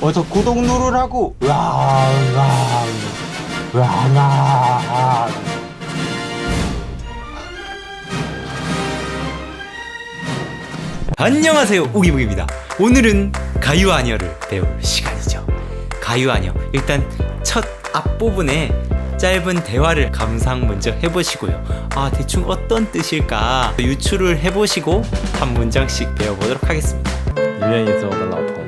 어서 구독 누르라고. 와와 와와. 안녕하세요 우기북입니다 오늘은 가유아녀를 배울 시간이죠 가유아녀 일단 첫 앞부분에 짧은 대화를 감상 먼저 해보시고요 아 대충 어떤 뜻일까 유추를 해보시고 한 문장씩 배워보도록 하겠습니다 你愿意做我的老婆吗？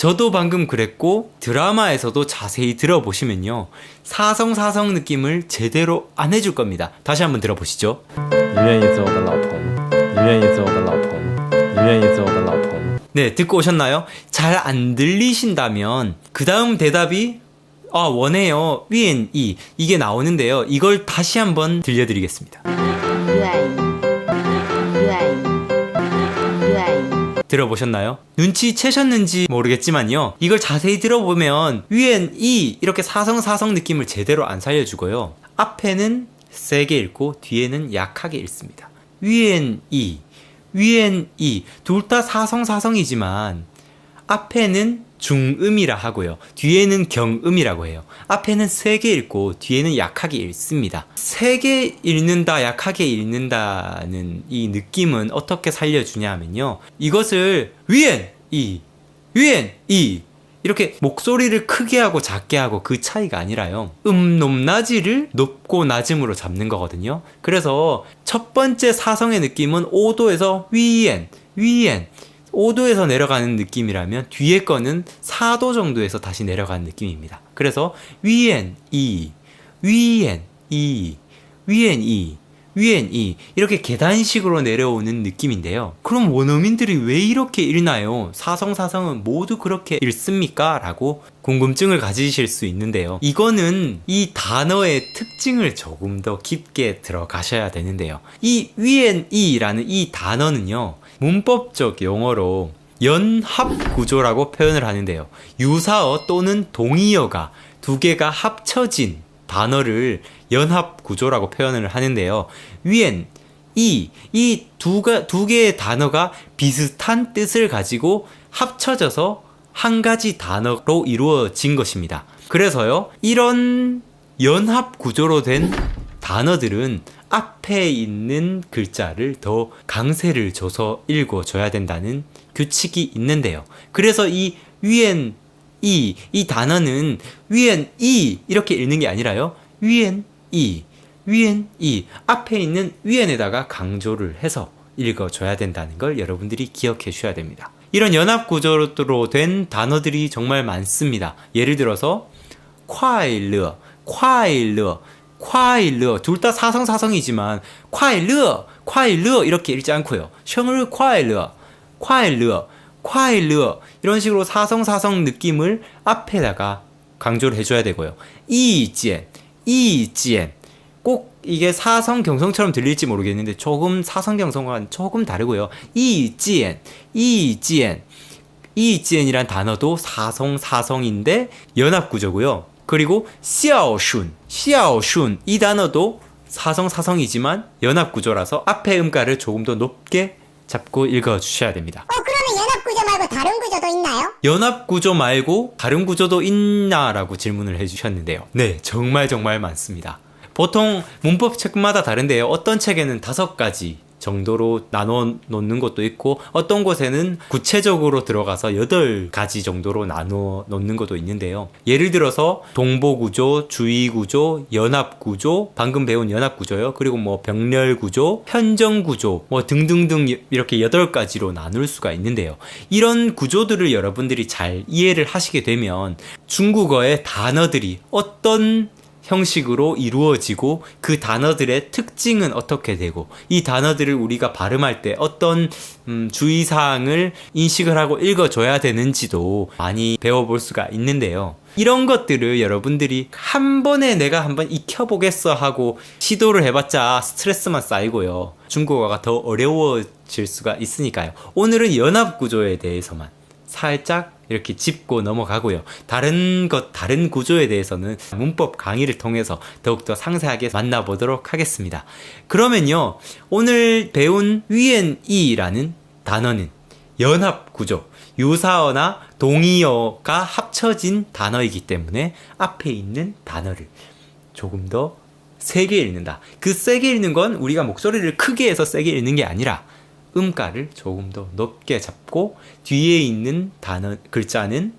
저도 방금 그랬고 드라마에서도 자세히 들어보시면요 사성사성 느낌을 제대로 안 해줄 겁니다. 다시 한번 들어보시죠. 你愿意做我的老婆吗？你愿意做我的老婆吗？你愿意做我的老婆吗？ 네, 듣고 오셨나요? 잘 안 들리신다면 그 다음 대답이 아 원해요 위엔 이 이게 나오는데요. 이걸 다시 한번 들려드리겠습니다. 들어보셨나요? 눈치채셨는지 모르겠지만요. 이걸 자세히 들어보면 위엔 이 이렇게 사성사성 느낌을 제대로 안 살려주고요. 앞에는 세게 읽고 뒤에는 약하게 읽습니다. 위엔 이, 위엔 이 둘 다 사성사성이지만 앞에는 중음이라 하고요. 뒤에는 경음이라고 해요. 앞에는 세게 읽고 뒤에는 약하게 읽습니다. 세게 읽는다, 약하게 읽는다는 이 느낌은 어떻게 살려주냐 하면요. 이것을 위엔 이, 위엔 이 이렇게 목소리를 크게 하고 작게 하고 그 차이가 아니라요. 음 높 낮이를 높고 낮음으로 잡는 거거든요. 그래서 첫 번째 사성의 느낌은 5도에서 위엔, 위엔 5도에서 내려가는 느낌이라면 뒤에 거는 4도 정도에서 다시 내려가는 느낌입니다. 그래서 위엔 이, 위엔 이, 위엔 이, 위엔 이 이렇게 계단식으로 내려오는 느낌인데요. 그럼 원어민들이 왜 이렇게 읽나요? 사성사성은 모두 그렇게 읽습니까? 라고 궁금증을 가지실 수 있는데요. 이거는 이 단어의 특징을 조금 더 깊게 들어가셔야 되는데요. 이 위엔 이라는 이 단어는요. 문법적 용어로 연합 구조라고 표현을 하는데요. 유사어 또는 동의어가 두 개가 합쳐진 단어를 연합 구조라고 표현을 하는데요. 위엔 이, 이 두, 두 개의 단어가 비슷한 뜻을 가지고 합쳐져서 한 가지 단어로 이루어진 것입니다. 그래서요, 이런 연합 구조로 된 단어들은 앞에 있는 글자를 더 강세를 줘서 읽어줘야 된다는 규칙이 있는데요. 그래서 이 위엔 이, 이 단어는 위엔 이 이렇게 읽는 게 아니라요. 위엔 이, 위엔 이 앞에 있는 위엔에다가 강조를 해서 읽어줘야 된다는 걸 여러분들이 기억해 주셔야 됩니다. 이런 연합 구조로 된 단어들이 정말 많습니다. 예를 들어서 콰일르, 콰일르, 콰일르 둘다 사성 사성이지만 콰일르, 콰일르 이렇게 읽지 않고요. 셔을 콰일르, 콰일르 콰일러 이런 식으로 사성사성 느낌을 앞에다가 강조를 해줘야 되고요. 이지엔, 이지엔. 꼭 이게 사성 경성처럼 들릴지 모르겠는데 조금 사성 경성과는 조금 다르고요. 이지엔, 이지엔, 이지엔이란 단어도 사성 사성인데 연합 구조고요. 그리고 시아오슌, 시아오슌 이 단어도 사성 사성이지만 연합 구조라서 앞에 음가를 조금 더 높게 잡고 읽어 주셔야 됩니다. 구조도 있나요? 연합 구조 말고 다른 구조도 있나라고 질문을 해주셨는데요. 네, 정말 정말 많습니다. 보통 문법 책마다 다른데요. 어떤 책에는 다섯 가지 정도로 나눠 놓는 것도 있고 어떤 곳에는 구체적으로 들어가서 여덟 가지 정도로 나눠 놓는 것도 있는데요. 예를 들어서 동보구조, 주의구조, 연합구조, 방금 배운 연합구조요. 그리고 뭐 병렬구조, 편정구조, 뭐 등등등 이렇게 여덟 가지로 나눌 수가 있는데요. 이런 구조들을 여러분들이 잘 이해를 하시게 되면 중국어의 단어들이 어떤 형식으로 이루어지고 그 단어들의 특징은 어떻게 되고 이 단어들을 우리가 발음할 때 어떤 음, 주의사항을 인식을 하고 읽어줘야 되는지도 많이 배워볼 수가 있는데요. 이런 것들을 여러분들이 한 번에 내가 한번 익혀보겠어 하고 시도를 해봤자 스트레스만 쌓이고요. 중국어가 더 어려워질 수가 있으니까요. 오늘은 연합구조에 대해서만 살짝 이렇게 짚고 넘어가고요. 다른 것, 다른 구조에 대해서는 문법 강의를 통해서 더욱더 상세하게 만나보도록 하겠습니다. 그러면요, 오늘 배운 위엔이라는 단어는 연합 구조, 유사어나 동의어가 합쳐진 단어이기 때문에 앞에 있는 단어를 조금 더 세게 읽는다. 그 세게 읽는 건 우리가 목소리를 크게 해서 세게 읽는 게 아니라 음가를 조금 더 높게 잡고 뒤에 있는 단어 글자는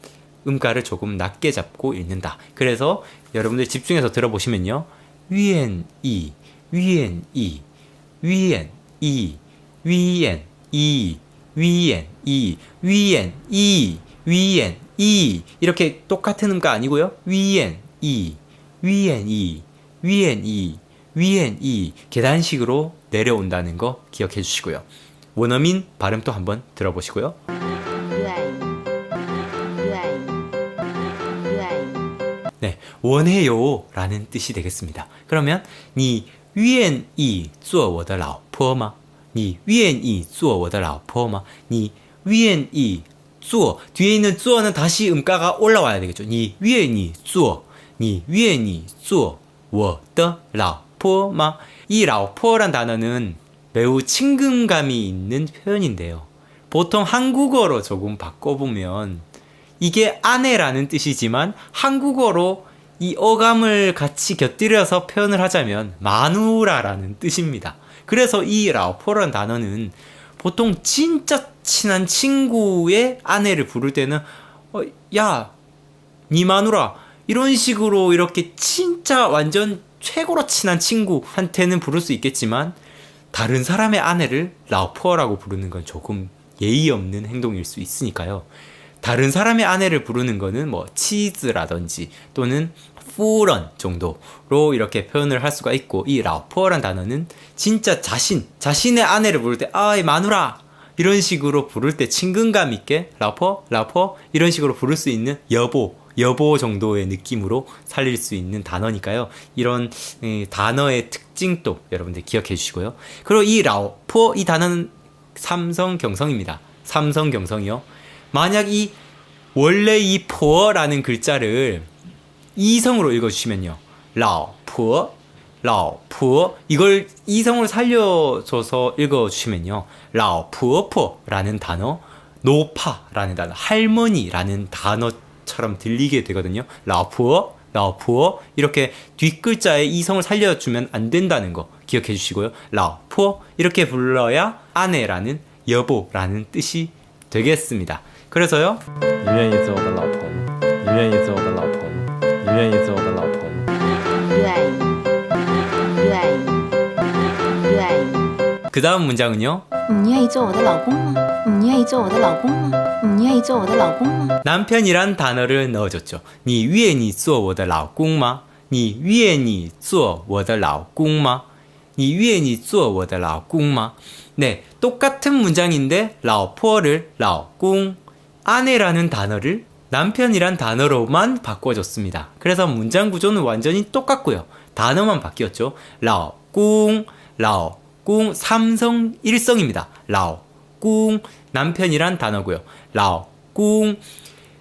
음가를 조금 낮게 잡고 읽는다. 그래서 여러분들 집중해서 들어보시면요. 위엔 이 위엔 이 위엔 이 위엔 이 위엔 이 위엔 이 위엔 이 이렇게 똑같은 음가 아니고요. 위엔 이 위엔 이 위엔 이 위엔 이 계단식으로 내려온다는 거 기억해 주시고요. 원어민 발음 또 한번 들어보시고요. 愿意，愿意，愿意。 네, 원해요 라는 뜻이 되겠습니다. 그러면 你愿意做我的老婆吗?你愿意做我的老婆吗?你愿意做 뒤에 있는 做는 다시 음가가 올라와야 되겠죠. 你愿意做,你愿意做我的老婆吗?이 老婆란 단어는 매우 친근감이 있는 표현인데요. 보통 한국어로 조금 바꿔보면 이게 아내라는 뜻이지만 한국어로 이 어감을 같이 곁들여서 표현을 하자면 마누라라는 뜻입니다. 그래서 이 라오포라는 단어는 보통 진짜 친한 친구의 아내를 부를 때는 어, 야, 니 마누라 이런 식으로 이렇게 진짜 완전 최고로 친한 친구한테는 부를 수 있겠지만 다른 사람의 아내를 라오포라고 부르는 건 조금 예의 없는 행동일 수 있으니까요. 다른 사람의 아내를 부르는 거는 뭐 치즈라든지 또는 후런 정도로 이렇게 표현을 할 수가 있고 이 라오포란 단어는 진짜 자신 자신의 아내를 부를 때 아이 마누라 이런 식으로 부를 때 친근감 있게 라포 라포 이런 식으로 부를 수 있는 여보 여보 정도의 느낌으로 살릴 수 있는 단어니까요. 이런 에, 단어의 특징도 여러분들 기억해 주시고요. 그리고 이 라오 포 이 단어는 삼성 경성입니다. 삼성 경성이요. 만약 이 원래 이 포어라는 글자를 이성으로 읽어주시면요. 라오 푸어 라오 푸어 이걸 이성으로 살려줘서 읽어주시면요. 라오 푸어 푸어라는 단어 노파라는 단어 할머니라는 단어 처럼 들리게 되거든요. 라오 푸어 라오 푸어 이렇게 뒷글자에 이성을 살려주면 안 된다는 거 기억해 주시고요. 라오 푸어 이렇게 불러야 아내라는 여보라는 뜻이 되겠습니다. 그래서요. 你愿意做我的老婆吗？你愿意做我的老婆吗？你愿意做我的老婆吗？愿意，愿意，愿意。 그 다음 문장은요. 你愿意做我的老公吗？你愿意做我的老公吗？ 你愿意做我的老公吗？ 남편이란 단어를 넣어줬죠. 你愿意做我的老公吗?你愿意做我的老公吗?你愿意做我的老公吗? 네, 똑같은 문장인데 라오포를 라오공 아내라는 단어를 남편이란 단어로만 바꿔줬습니다. 그래서 문장 구조는 완전히 똑같고요. 단어만 바뀌었죠. 라오공 라오공 삼성 일성입니다. 라오공 남편이란 단어고요. 라오, 꿍.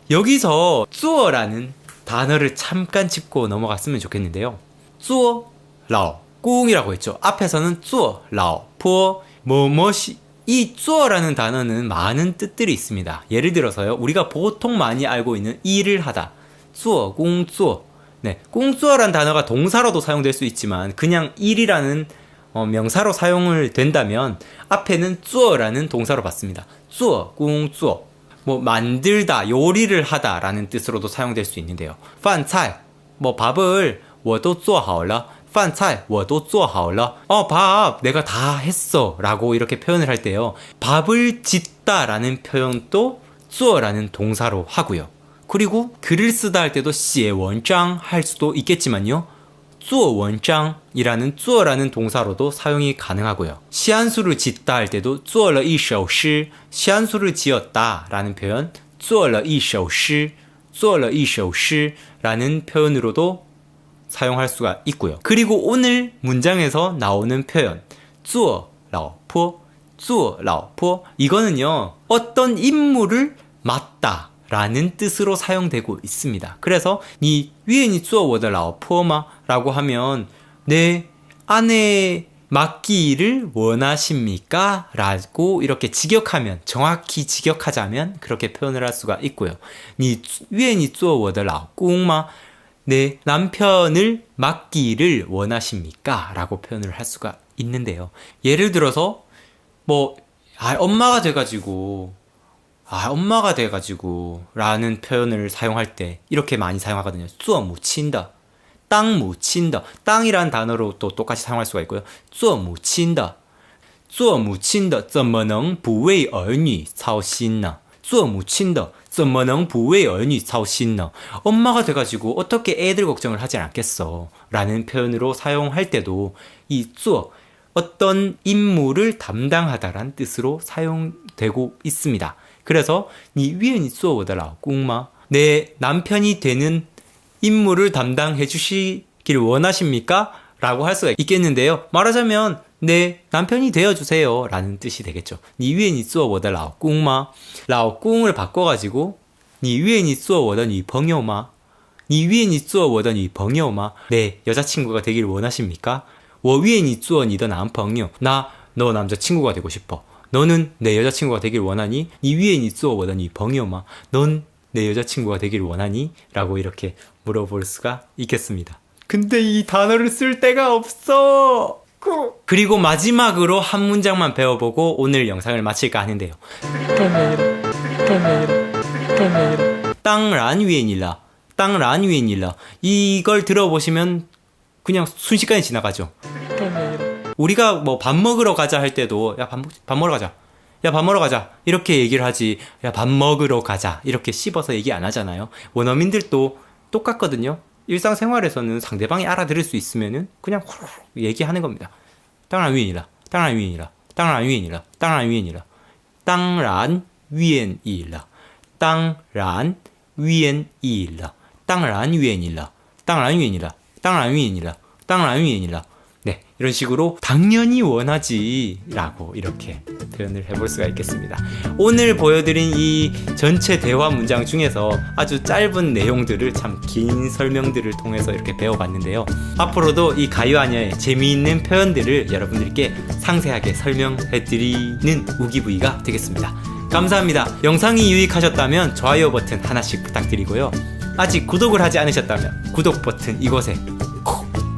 여기서 쭈어라는 단어를 잠깐 짚고 넘어갔으면 좋겠는데요. 쭈어, 라오, 꿍이라고 했죠. 앞에서는 쭈어, 라오, 포, 뭐뭐시. 이 쭈어라는 단어는 많은 뜻들이 있습니다. 예를 들어서요. 우리가 보통 많이 알고 있는 일을 하다. 쭈어, 꿍, 쭈어. 네, 꽁쭈어란 단어가 동사로도 사용될 수 있지만 그냥 일이라는 어, 명사로 사용을 된다면 앞에는 쭈어라는 동사로 봤습니다. 做工作뭐 만들다, 요리를 하다라는 뜻으로도 사용될 수 있는데요. 饭菜뭐 밥을 我都做好了.饭菜我都做好了. 어, 밥 내가 다 했어라고 이렇게 표현을 할 때요. 밥을 짓다라는 표현도 做라는 동사로 하고요. 그리고 글을 쓰다 할 때도 写文章 할 수도 있겠지만요. 做文章이라는 做라는 동사로도 사용이 가능하고요. 시한수를 짓다 할 때도 做了一首诗 시한수를 지었다 라는 표현 做了一首诗做了一首诗라는 표현으로도 사용할 수가 있고요. 그리고 오늘 문장에서 나오는 표현 做老婆做老婆이거는요. 어떤 임무를 맡다 라는 뜻으로 사용되고 있습니다. 그래서 니 위에 니做我的老婆吗? 라고 하면 내 아내 맡기를 원하십니까? 라고 이렇게 직역하면 정확히 직역하자면 그렇게 표현을 할 수가 있고요. 니 위에 니 做我的老公吗? 내 남편을 맡기를 원하십니까? 라고 표현을 할 수가 있는데요. 예를 들어서 뭐 아, 엄마가 돼가지고 아, 엄마가 돼가지고 라는 표현을 사용할 때 이렇게 많이 사용하거든요. 做母亲的, 땅 무친다. 땅이란 단어로 또 똑같이 사용할 수가 있고요. 做母亲的,做母亲的怎么能不为儿女操心呢?做母亲的怎么能不为儿女操心呢? 엄마가 돼가지고 어떻게 애들 걱정을 하지 않겠어? 라는 표현으로 사용할 때도 이 做 어떤 임무를 담당하다란 뜻으로 사용되고 있습니다. 그래서 니 위에 니 做我的老公吗? 내 남편이 되는 임무를 담당해 주시길 원하십니까? 라고 할 수가 있겠는데요. 말하자면 네, 남편이 되어주세요 라는 뜻이 되겠죠. 니 위에 니 쏘어보다 라오꿍마 라오꿍을 바꿔가지고 니 위에 니 쏘어보다 니 벙여마 니 위에 니 쏘어보다 니 벙여마 네, 여자친구가 되길 원하십니까? 워 위에 니 쏘어 니더 남펑요 나너 남자친구가 되고 싶어 너는 내 여자친구가 되길 원하니 니 위에 니 쏘어보다 니 벙여마 넌 내 여자친구가 되길 원하니? 라고 이렇게 물어볼 수가 있겠습니다. 근데 이 단어를 쓸 데가 없어! 그리고 마지막으로 한 문장만 배워보고 오늘 영상을 마칠까 하는데요. 땅란 위엔일라, 땅란 위엔일라. 이걸 들어보시면 그냥 순식간에 지나가죠. 우리가 뭐 밥 먹으러 가자 할 때도 야 밥 밥 먹으러 가자. 야 밥 먹으러 가자 이렇게 얘기를 하지 야 밥 먹으러 가자 이렇게 씹어서 얘기 안 하잖아요 원어민들도 똑같거든요. 일상생활에서는 상대방이 알아들을 수 있으면은 그냥 얘기하는 겁니다. 당란 위엔이라, 당란 위엔이라, 당란 위엔이라, 당란 위엔이라, 당란 위엔이라, 당란 위엔이라, 당란 위엔이라, 당란 위엔이라, 당란 위엔이라, 당란 위엔이라, 네, 이런 식으로 당연히 원하지라고 이렇게 표현을 해볼 수가 있겠습니다. 오늘 보여드린 이 전체 대화 문장 중에서 아주 짧은 내용들을 참 긴 설명들을 통해서 이렇게 배워봤는데요. 앞으로도 이 가요아녀의 재미있는 표현들을 여러분들께 상세하게 설명해드리는 우기부위가 되겠습니다. 감사합니다. 영상이 유익하셨다면 좋아요 버튼 하나씩 부탁드리고요. 아직 구독을 하지 않으셨다면 구독 버튼 이곳에 콕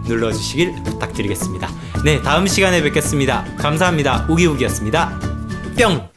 눌러주시길 부탁드리겠습니다. 네, 다음 시간에 뵙겠습니다. 감사합니다. 우기우기였습니다. 뿅!